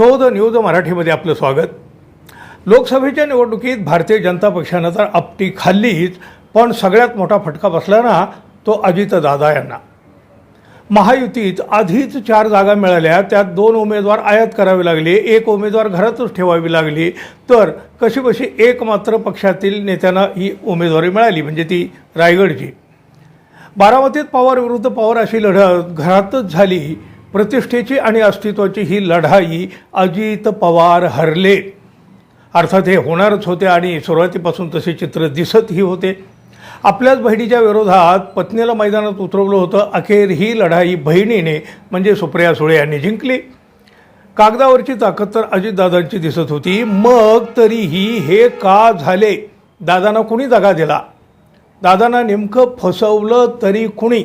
शोध न्यूज मराठीमध्ये आपलं स्वागत. लोकसभेच्या निवडणुकीत भारतीय जनता पक्षानं तर आपटी खाल्लीच पण सगळ्यात मोठा फटका बसला ना तो अजितदादा यांना. महायुतीत आधीच चार जागा मिळाल्या त्यात दोन उमेदवार आयात करावे लागले एक उमेदवार घरातच ठेवावी लागली. तर कशीबशी एक मात्र पक्षातील नेत्यांना ही उमेदवारी मिळाली म्हणजे ती रायगडची. बारामतीत पवार विरुद्ध पवार अशी लढत घरातच झाली. प्रतिष्ठेची आणि अस्तित्वाची ही लढाई अजित पवार हरले. अर्थात हे होणारच होते आणि सुरुवातीपासून तसे चित्र दिसतही होते. आपल्याच बहिणीच्या विरोधात पत्नीला मैदानात उतरवलं होतं. अखेर ही लढाई बहिणीने म्हणजे सुप्रिया सुळे यांनी जिंकली. कागदावरची ताकद तर अजितदादांची दिसत होती. मग तरीही हे का झाले? दादांना कुणी दगा दिला? दादांना नेमकं फसवलं तरी कुणी?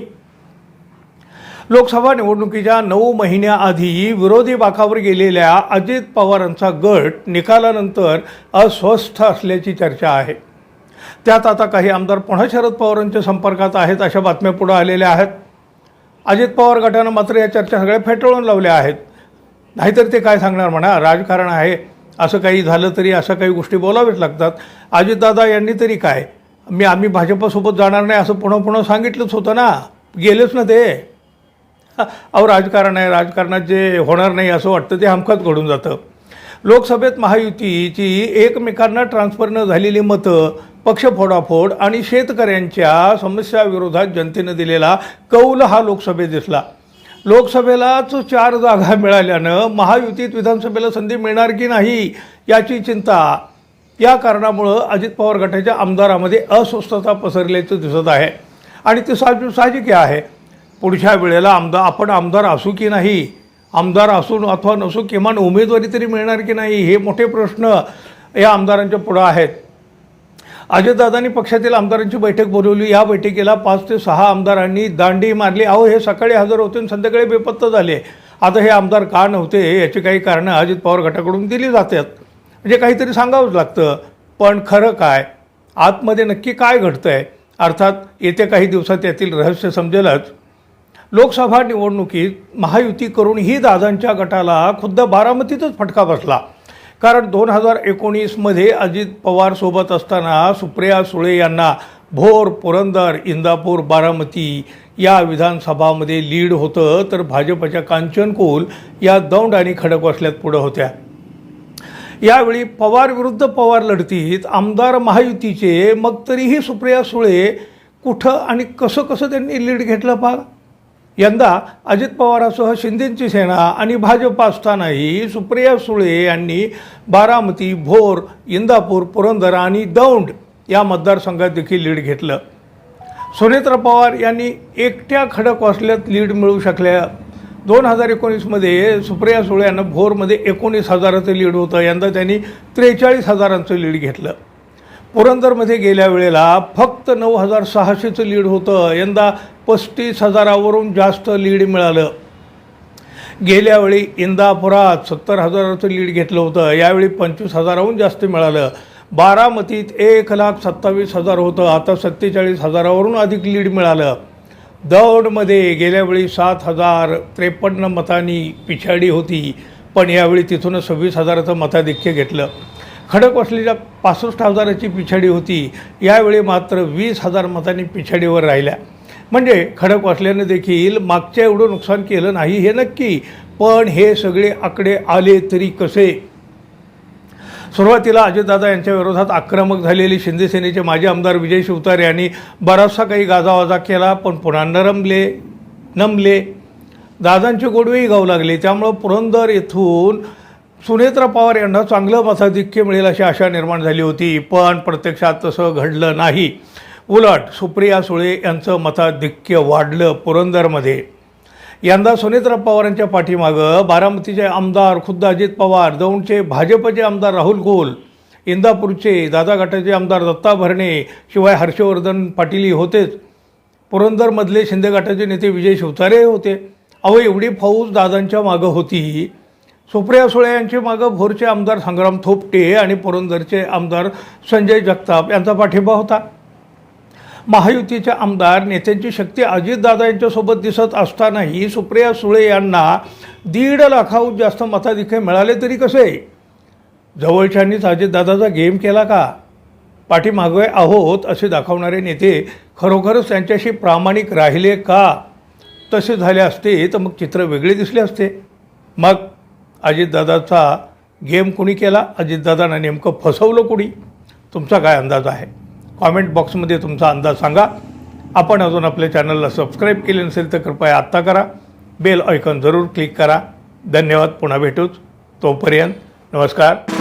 लोकसभा निवडणुकीच्या नऊ महिन्याआधी विरोधी बाकावर गेलेल्या अजित पवारांचा गट निकालानंतर अस्वस्थ असल्याची चर्चा आहे. त्यात आता काही आमदार पुन्हा शरद पवारांच्या संपर्कात आहेत अशा बातम्या पुढे आलेल्या आहेत. अजित पवार गटानं मात्र या चर्चा सगळ्या फेटाळून लावल्या आहेत. नाहीतर ते काय सांगणार म्हणा राजकारण आहे. असं काही झालं तरी अशा काही गोष्टी बोलाव्याच लागतात. अजितदादा यांनी तरी काय? मी आम्ही भाजपसोबत जाणार नाही असं पुन्हा पुन्हा सांगितलंच होतं ना. गेलेच ना ते. अहो राजकारण आहे राजकारणात जे होणार नाही असं वाटतं ते हमखास घडून जातं. लोकसभेत महायुतीची एकमेकांना ट्रान्सफर न झालेली मतं पक्ष फोडाफोड आणि शेतकऱ्यांच्या समस्याविरोधात जनतेनं दिलेला कौल हा लोकसभेत दिसला. लोकसभेलाच चार जागा मिळाल्यानं महायुतीत विधानसभेला संधी मिळणार की नाही याची चिंता. या कारणामुळं अजित पवार गटाच्या आमदारामध्ये अस्वस्थता पसरल्याचं दिसत आहे. आणि ते साहजिक साहजिक आहे. पुढच्या वेळेला आमदार आपण आमदार असू की नाही आमदार असून अथवा नसू किमान उमेदवारी तरी मिळणार की नाही हे मोठे प्रश्न या आमदारांच्या पुढं आहेत. अजितदादांनी पक्षातील आमदारांची बैठक बोलवली. या बैठकीला पाच ते सहा आमदारांनी दांडी मारली. अहो हे सकाळी हजर होते आणि संध्याकाळी बेपत्ता झाले. आता हे आमदार का नव्हते याची काही कारणं अजित पवार गटाकडून दिली जातात. म्हणजे काहीतरी सांगावंच लागतं. पण खरं काय? आतमध्ये नक्की काय घडतं आहे अर्थात येत्या काही दिवसात यातील रहस्य समजेलच. लोकसभा निवडणुकीत महायुती करून ही दादांच्या गटाला खुद्द बारामतीतच फटका बसला. कारण दोन हजार एकोणीसमध्ये अजित पवारसोबत असताना सुप्रिया सुळे यांना भोर पुरंदर इंदापूर बारामती या विधानसभामध्ये लीड होतं तर भाजपच्या कांचनकुल या दौंड आणि खडकवासल्यात पुढं होत्या. यावेळी पवार विरुद्ध पवार लढतीत आमदार महायुतीचे मग तरीही सुप्रिया सुळे कुठं आणि कसं कसं त्यांनी लीड घेतलं पहा? यंदा अजित पवारासह शिंदेंची सेना आणि भाजप असतानाही सुप्रिया सुळे यांनी बारामती भोर इंदापूर पुरंदर आणि दौंड या मतदारसंघात देखील लीड घेतलं. सुनेत्र पवार यांनी एकट्या खडकवासल्यात लीड मिळू शकल्या. दोन हजार एकोणीसमध्ये सुप्रिया सुळे यांना भोरमध्ये एकोणीस हजाराचं लीड होतं. यंदा त्यांनी त्रेचाळीस हजारांचं लीड घेतलं. पुरंदरमध्ये गेल्या वेळेला फक्त नऊ हजार सहाशेचं लीड होतं. यंदा पस्तीस हजारावरून जास्त लीड मिळालं. गेल्यावेळी इंदापुरात सत्तर हजाराचं लीड घेतलं होतं. यावेळी पंचवीस हजाराहून जास्त मिळालं. बारामतीत एक लाख सत्तावीस हजार होतं. आता सत्तेचाळीस हजारावरून अधिक लीड मिळालं. दौडमध्ये गेल्यावेळी सात हजार त्रेपन्न मतांनी पिछाडी होती. पण यावेळी तिथूनच सव्वीस हजाराचं मताधिक्य घेतलं. खडकवासलीच्या पासष्ट हजाराची पिछाडी होती. यावेळी मात्र वीस हजार मतांनी पिछाडीवर राहिल्या. म्हणजे खडकवासल्यानं देखील मागच्या एवढं नुकसान केलं नाही हे नक्की. पण हे सगळे आकडे आले तरी कसे? सुरुवातीला अजितदादा यांच्या विरोधात आक्रमक झालेले शिंदेसेनेचे माजी आमदार विजय शिवतारे यांनी बराचसा काही गाजावाजा केला पण पुन्हा नरमले नमले. दादांचे गोडवेही गाऊ लागले. त्यामुळं पुरंदर येथून सुनेत्रा पवार यांना चांगलं मताधिक्य मिळेल अशी आशा निर्माण झाली होती पण प्रत्यक्षात तसं घडलं नाही. उलट सुप्रिया सुळे यांचं मताधिक्य वाढलं पुरंदरमध्ये. यंदा सुनेत्रा पवारांच्या पाठीमागं बारामतीचे आमदार खुद्द अजित पवार दौंडचे भाजपचे आमदार राहुल गोल इंदापूरचे दादा गटाचे आमदार दत्ता भरणे शिवाय हर्षवर्धन पाटीलही होतेच. पुरंदरमधले शिंदे गटाचे नेते विजय शिवतारे होते. अहो एवढी फौज दादांच्या मागं होती. सुप्रिया सुळे यांची मागं भोरचे आमदार संग्राम थोपटे आणि पुरंदरचे आमदार संजय जगताप यांचा पाठिंबा होता. महायुतीचे आमदार नेत्यांची शक्ती अजितदादा यांच्यासोबत दिसत असतानाही सुप्रिया सुळे यांना दीड लाखाहून जास्त मताधिक्य मिळाले तरी कसे? जवळच्यांनीच अजितदादाचा गेम केला का? पाठीमागे आहोत असे दाखवणारे नेते खरोखरच त्यांच्याशी प्रामाणिक राहिले का? तसे झाले असते तर मग चित्र वेगळे दिसले असते. मग अजितदादाचा गेम कुणी केला? अजितदादांना नेमकं फसवलं कुणी? तुमचा काय अंदाज आहे? कॉमेंट बॉक्समध्ये तुमचा अंदाज सांगा. आपण अजून आपल्या चॅनलला सबस्क्राईब केले नसेल तर कृपया आत्ता करा. बेल ऐकॉन जरूर क्लिक करा. धन्यवाद. पुन्हा भेटूच. तोपर्यंत नमस्कार.